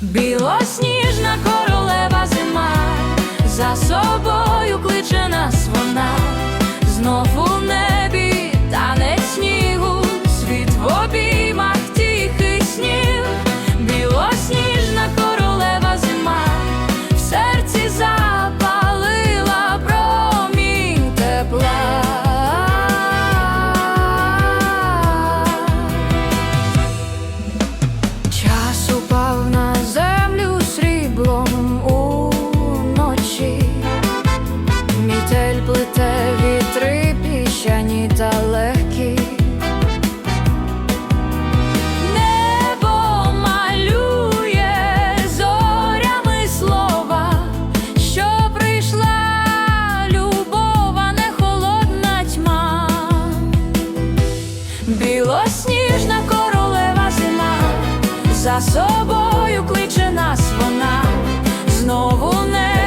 Білосніжна королева зима, за собою кличе нас вона, знов сніжна королева зима, за собою кличе нас вона знову не.